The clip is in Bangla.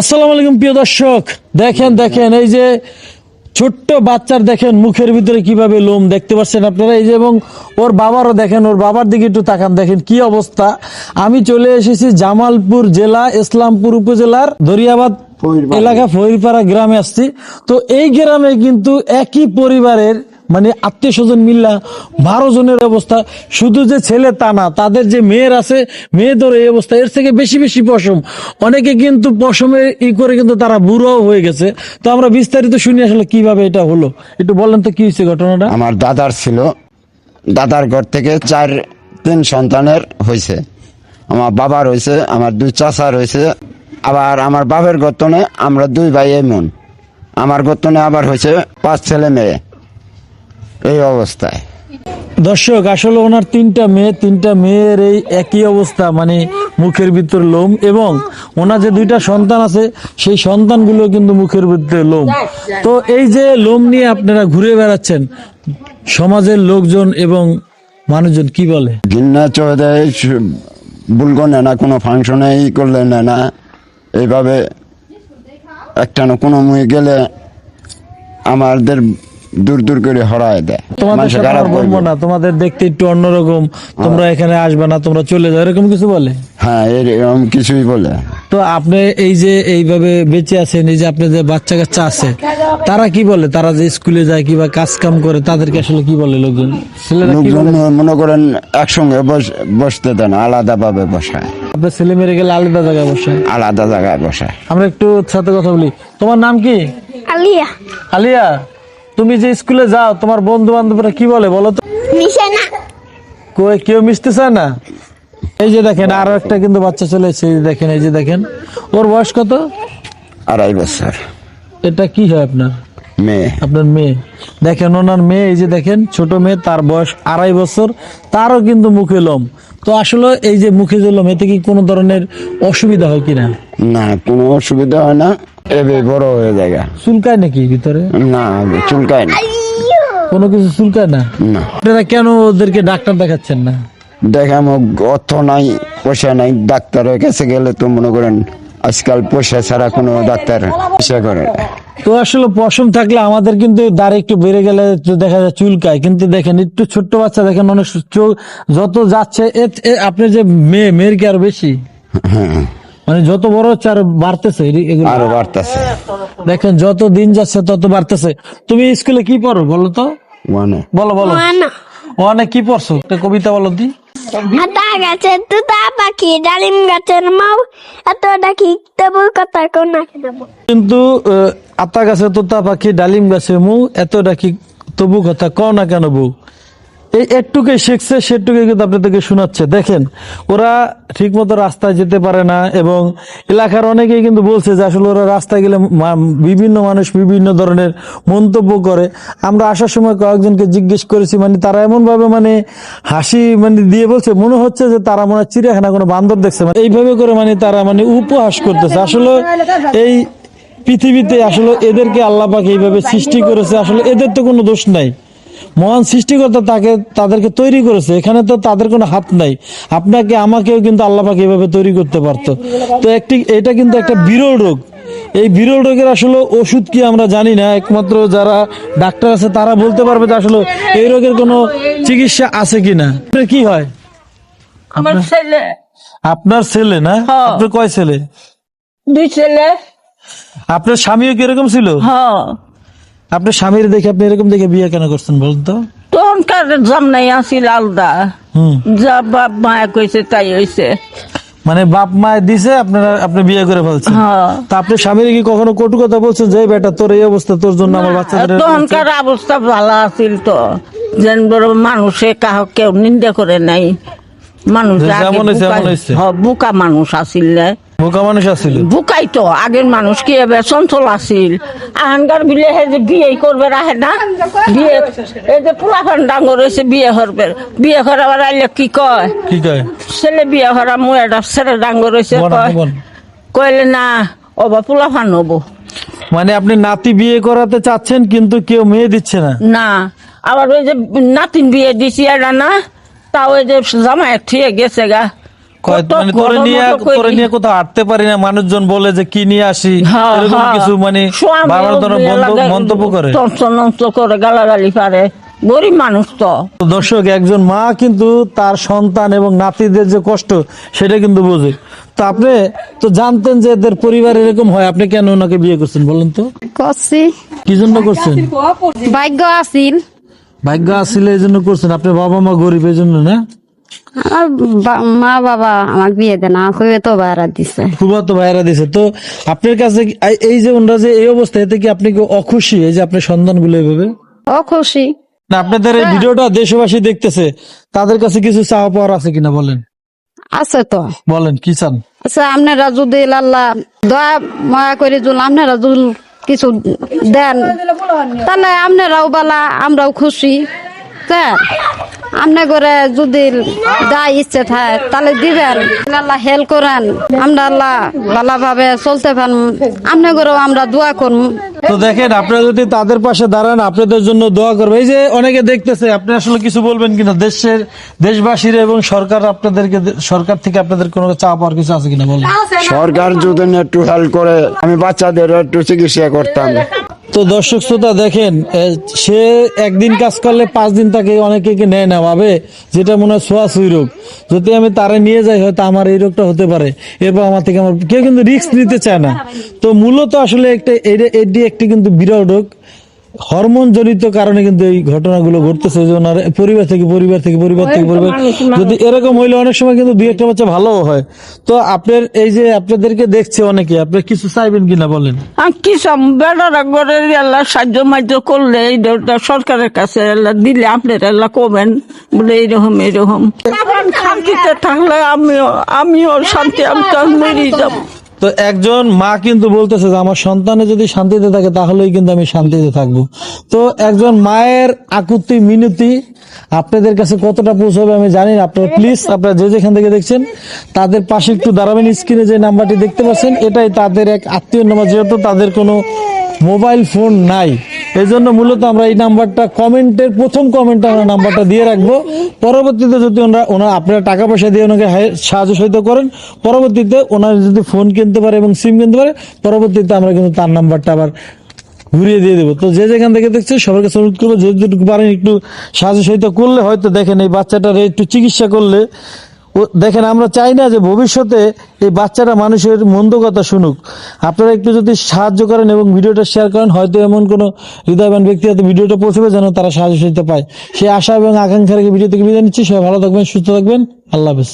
আসসালামু আলাইকুম প্রিয় দর্শক। দেখেন দেখেন এই যে ছোট্ট বাচ্চার দেখেন মুখের ভিতরে কীভাবে লোম দেখতে পাচ্ছেন আপনারা? এই যে এবং ওর বাবারও দেখেন ওর বাবার দিকে একটু তাকান দেখেন কি অবস্থা। আমি চলে এসেছি জামালপুর জেলা ইসলামপুর উপজেলার দরিয়াবাদ এলাকা ফরিরপাড়া গ্রামে আসছি। তো এই গ্রামে কিন্তু একই পরিবারের মানে আত্মীয় স্বজন মিল্লা বারো জনের অবস্থা। শুধু যে ছেলে তা না, তাদের যে মেয়ের আছে মেয়েদের এই অবস্থা, এর থেকে বেশি বেশি পশম। অনেকে কিন্তু পশমে ই করে কিন্তু তারা বুড়াও হয়ে গেছে। তো আমরা বিস্তারিত শুনি আসলে কীভাবে এটা হলো। একটু বলেন তো, কি হয়েছে ঘটনাটা? আমার দাদার ছিল, দাদার ঘর থেকে চার, তিন সন্তানের হয়েছে। আমার বাবার হয়েছে আমার দুই চাচার হয়েছে আবার আমার বাবার গর্তনে আমরা দুই ভাই এমন আমার গর্তনে আবার হয়েছে পাঁচ ছেলে মেয়ে। এই অবস্থায়। দর্শক আসলে ওনার তিনটা মেয়ে তিনটা মেয়ের এই একই অবস্থা মানে মুখের ভিতর লোম এবং ওনার যে দুইটা সন্তান আছে সেই সন্তানগুলো কিন্তু মুখের ভিতরে লোম। তো এই যে লোম নিয়ে আপনারা ঘুরে বেড়াচ্ছেন সমাজের লোকজন এবং মানুষজন কি বলে? ঘিন্না চৌধুরী বুলগো না কোনো ফাংশনে ই করলে নেয় না। এইভাবে একটা না কোনো মুই গেলে আমাদের দূর দূর করে হরায় দেয়। তোমাদের সাথে আর বলব না তোমাদের দেখতে একটু অন্যরকম। তোমরা এখানে আসবে না তোমরা চলে যাও এরকম কিছু বলে? হ্যাঁ এরকম কিছুই বলে। তো আপনি এই যে এইভাবে বেঁচে আছেন এই যে আপনাদের বাচ্চা কাচ্চা আছে তারা কি বলে? তারা যে স্কুলে যায় কিংবা কাজ কাম করে তাদেরকে আসলে কি বলে লোকজন? ছেলেরা লোকজন মনে করেন একসঙ্গে বস- বসতে দেন আলাদা ভাবে বসায়। আপনার ছেলে মেরে গেলে আলাদা জায়গায় বসে আলাদা জায়গায় বসায়। আমরা একটু সাথে কথা বলি। তোমার নাম কি? আলিয়া। আলিয়া? তুমি যে স্কুলে যাও তোমার বন্ধু বান্ধবরা কি বলে বলো তো? মিশে না। কই কেউ মিশতে চায় না? এই যে দেখেন আরও একটা কিন্তু বাচ্চা চলে এসেছে এই যে দেখেন এই যে দেখেন। ওর বয়স কত? আড়াই বছর। এটা কি হয় আপনার? মেয়ে। আপনার মেয়ে। দেখেন ওনার মেয়ে এই যে দেখেন ছোট মেয়ে তার বয়স আড়াই বছর তারও কিন্তু মুখে লোম। তো আসলে এই যে মুখে যে লোম এতে কি কোনো ধরনের অসুবিধা হয় কিনা? না কোনো অসুবিধা হয় না। এবে বড় হয়ে যায় চুলকায় নাকি ভিতরে? না চুলকায় না। কোনো কিছু চুলকায় না? না। আপনারা কেন ওদেরকে ডাক্তার দেখাচ্ছেন না? দেখাম অর্থ নাই পয়সা নাই ডাক্তারের কাছে গেলে তো মনে করেন আজকাল পয়সা ছাড়া কোনো ডাক্তার পয়সা করে। তো আসলে পশম থাকলে আমাদের কিন্তু দাড়ি একটু বেড়ে গেলে তো দেখা যায় চুলকায়। কিন্তু দেখেন একটু ছোট্ট বাচ্চা দেখেন অনেক চোখ যত যাচ্ছে এ- এ- যে মেয়ে মেয়ের কি আরও বেশি? হ্যাঁ। মানে যত বড় হচ্ছে আর বাড়তেছে আরও বাড়তেছে। দেখেন যত দিন যাচ্ছে তত বাড়তেছে। তুমি স্কুলে কি পড়ো বলো তো? মানে? বলো বলো। মানা। ওখানে কি পড়ছো? একটা কবিতা বলো দি। আতা গাছের তুতা পাখি ডালিম গাছের মাও এতটা কি তবু কথা কোন কিন্তু আতা গাছে তোতা পাখি ডালিম গাছে মু এত ডাকি তবু কথা কও না কেন বউ এই শিখছে সেটুকে কিন্তু আপনাদেরকে শোনাচ্ছে। দেখেন, ওরা ঠিক মতো রাস্তায় যেতে পারে না এবং এলাকার অনেকেই কিন্তু বলছে যে আসলে ওরা রাস্তায় গেলে বিভিন্ন মানুষ বিভিন্ন ধরনের মন্তব্য করে। আমরা আসার সময় কয়েকজনকে জিজ্ঞেস করেছি মানে তারা এমন ভাবে মানে হাসি মানে দিয়ে বলছে, মনে হচ্ছে যে তারা মনে হয় চিড়িয়াখানা কোনো বান্দর দেখছে। মানে এইভাবে করে মানে তারা মানে উপহাস করতেছে। আসলে এই পৃথিবীতে আসলে এদেরকে আল্লাহ পাক এইভাবে সৃষ্টি করেছে, আসলে এদের তো কোনো দোষ নাই। মহান সৃষ্টিকর্তা তাকে তাদেরকে তৈরি করেছে। এখানে তো তাদের কোনো হাত নাই। আপনাকে আমাকেও কিন্তু আল্লাহ পাক এইভাবে তৈরি করতে পারতো। তো একটি এটা কিন্তু একটা বিরল রোগ। এই বিরল রোগের আসলে ওষুধ কি আমরা জানি না। একমাত্র যারা ডাক্তার আছে তারা বলতে পারবে যে আসলে এই রোগের কোনো চিকিৎসা আছে কিনা। কি হয়? আমার ছেলে। আপনার ছেলে না? হ্যাঁ। আপনার কয় ছেলে? দুই ছেলে। আপনার স্বামীও কীরকম ছিল? হ্যাঁ। আপনার স্বামীর দেখে আপনি এরকম দেখে বিয়ে কেন করছেন বলুন তো? তখনকার জামনাই আলাদা। যা বাপ মায়া কইছে তাই হইছে। মানে বাপ মায় দিছে আপনারা আপনি বিয়ে করে ফেলছেন। হ্যাঁ। তা আপনি স্বামীর কি কখনো কটু কথা বলছেন যে বেটা তোর এই অবস্থা তোর জন্য আমার বাচ্চাদের তখনকার অবস্থা ভালো আছিল তো। যেন বড় মানুষে কাহ কেউ নিন্দা করে নাই। মানুষ। হ্যাঁ, বুকা মানুষ আছিল না। বোকা মানুষ আছিল। বুকাই তো আগের মানুষ কি হবে চঞ্চল আছিল? আহানকার বিলে হে যে বিয়ে করবে রাহে না? বিয়ে এই যে পোলাফান ডাঙর হয়েছে বিয়ে করবে। বিয়ে করাবার আইলে কি কয়? কি কয়? ছেলে বিয়ে করা মু একটা ছেলে ডাঙর হয়েছে। কইলে না অবা পোলাফান হব। মানে আপনি নাতি বিয়ে করাতে চাচ্ছেন কিন্তু কেউ মেয়ে দিচ্ছে না। না আবার ওই যে নাতিন বিয়ে দিছি এটা না? তা ওই যে জামাই ঠিক গেছে গা। তোরে নিয়ে তোরে নিয়ে কোথাও হাঁটতে পারি না। মানুষজন বলে যে কি নিয়ে আসি? এরকম। কিছু মানে বাবার ধরনের ওদের বন্ধ- এলাকায় মন্তব্য করে। তঞ্চ করে গালাগালি পারে। গরিব মানুষ তো। তো দর্শক একজন মা কিন্তু তার সন্তান এবং নাতিদের যে কষ্ট সেটা কিন্তু বোঝে। তো আপনি তো জানতেন যে এদের পরিবার এরকম হয়। আপনি কেন ওনাকে বিয়ে করছেন বলেন তো? করছি। কি জন্য করছেন? ভাগ্য আছিল ভাগ্য আসলে এই জন্য করছেন। আপনার বাবা মা গরিব এই জন্য না? আমার মা বাবা আমার বিয়ে দেন তো দিছে। তো ভাইরা দিছে। তো আপনার কাছে এই- যে ওনারা যে এই এতে কি আপনি কি অখুশি এই যে আপনার সন্তানগুলো এইভাবে ও খুশি না আপনাদের এই ভিডিওটা দেশবাসী দেখতেছে তাদের কাছে কিছু চাওয়া পাওয়ার আছে কিনা বলেন? আছে তো। বলেন কি চান? আচ্ছা আপনারা যদি আল্লাহ দয়া মায়া করে যদি আপনারা যদি কিছু দেন তাহলে আপনারাও বালা আমরাও খুশি। স্যার। আপনি করে যদি যা ইচ্ছে থাকে তাহলে দিবেন। আল্লাহ হেল্প করেন। আমরা আল্লাহ ভালোভাবে চলতে পারেন আপনি করেও আমরা দোয়া করুন তো দেখেন আপনারা যদি তাদের পাশে দাঁড়ান আপনাদের জন্য দোয়া করবে। এই যে অনেকে দেখতেছে আপনি আসলে কিছু বলবেন কিনা? দেশের দেশবাসীর এবং সরকার আপনাদেরকে সরকার থেকে আপনাদের কোনো চাপ পাওয়ার কিছু আছে কিনা বলেন? সরকার যদি একটু হেল্প করে আমি বাচ্চাদের একটু চিকিৎসা করতাম। তো দর্শক শ্রোতা দেখেন সে একদিন কাজ করলে পাঁচ দিন তাকে অনেকে নেয় না ভাবে, যেটা মনে হয় ছোঁয়াছুঁই রোগ। যদি আমি তারে নিয়ে যাই, হয়তো আমার এই রোগটা হতে পারে। এরপর আমার থেকে আমার কেউ কিন্তু রিস্ক নিতে চায় না। তো মূলত আসলে একটা এটি একটি কিন্তু বিরল রোগ। হরমোন জনিত কারণে কিন্তু এই ঘটনাগুলো ঘটতেছে যে ওনার পরিবার থেকে পরিবার থেকে পরিবার থেকে পরিবার যদি এরকম হইলে অনেক সময় কিন্তু দুই একটা বাচ্চা ভালো হয়। তো আপনার এই যে আপনাদেরকে দেখছে অনেকে আপনি কিছু চাইবেন কিনা বলেন? কি বেড়ারা করে আল্লাহ সাহায্য মাহ্য করলে এইটা সরকারের কাছে আল্লাহ দিলে আপনারা আল্লাহ কবেন? বলে এইরকম এইরকম। শান্তিতে থাকলে আমিও আমিও শান্তি আমি তো মরেই যাব। তো একজন মা কিন্তু বলতেছে যে, আমার সন্তানে যদি শান্তিতে থাকে, তাহলেই কিন্তু আমি শান্তিতে থাকব। তো একজন মায়ের আকুতি, মিনতি, আপনাদের কাছে কতটা পৌঁছাবে আমি জানি না। আপনারা প্লিজ আপনারা যে যেখান থেকে দেখছেন, তাদের পাশে একটু দাঁড়াবেন স্ক্রিনে যে নাম্বারটি দেখতে পাচ্ছেন, এটাই তাদের এক আত্মীয় নাম্বার, যেহেতু তাদের কোনো মোবাইল ফোন নাই। এই জন্য মূলত আমরা এই নাম্বারটা কমেন্টের প্রথম কমেন্টে আমরা নাম্বারটা দিয়ে রাখব। পরবর্তীতে যদি ওনারা ওনার আপনারা টাকা পয়সা দিয়ে ওনাকে হায়- সাহায্য সহায়তা করেন, পরবর্তীতে ওনারা যদি ফোন কিনতে পারে এবং সিম কিনতে পারে, পরবর্তীতে আমরা কিন্তু তার নাম্বারটা আবার ঘুরিয়ে দিয়ে দেবো। তো যে যেখান থেকে দেখছে সবার কাছে করব। যেটুকু পারেন একটু সাহায্য সহিত করলে, হয়তো দেখেন এই বাচ্চাটার একটু চিকিৎসা করলে দেখেন, আমরা চাই না যে ভবিষ্যতে এই বাচ্চারা মানুষের মন্দ কথা শুনুক। আপনারা একটু যদি সাহায্য করেন এবং ভিডিওটা শেয়ার করেন, হয়তো এমন কোনো হৃদয়বান ব্যক্তি হাতে ভিডিওটা পৌঁছবে যেন তারা সাহায্য সহায়তা পায়। সেই আশা এবং আকাঙ্ক্ষা রেখে ভিডিও থেকে বিদায় নিচ্ছি। সবাই ভালো থাকবেন, সুস্থ থাকবেন। আল্লাহ হাফেজ।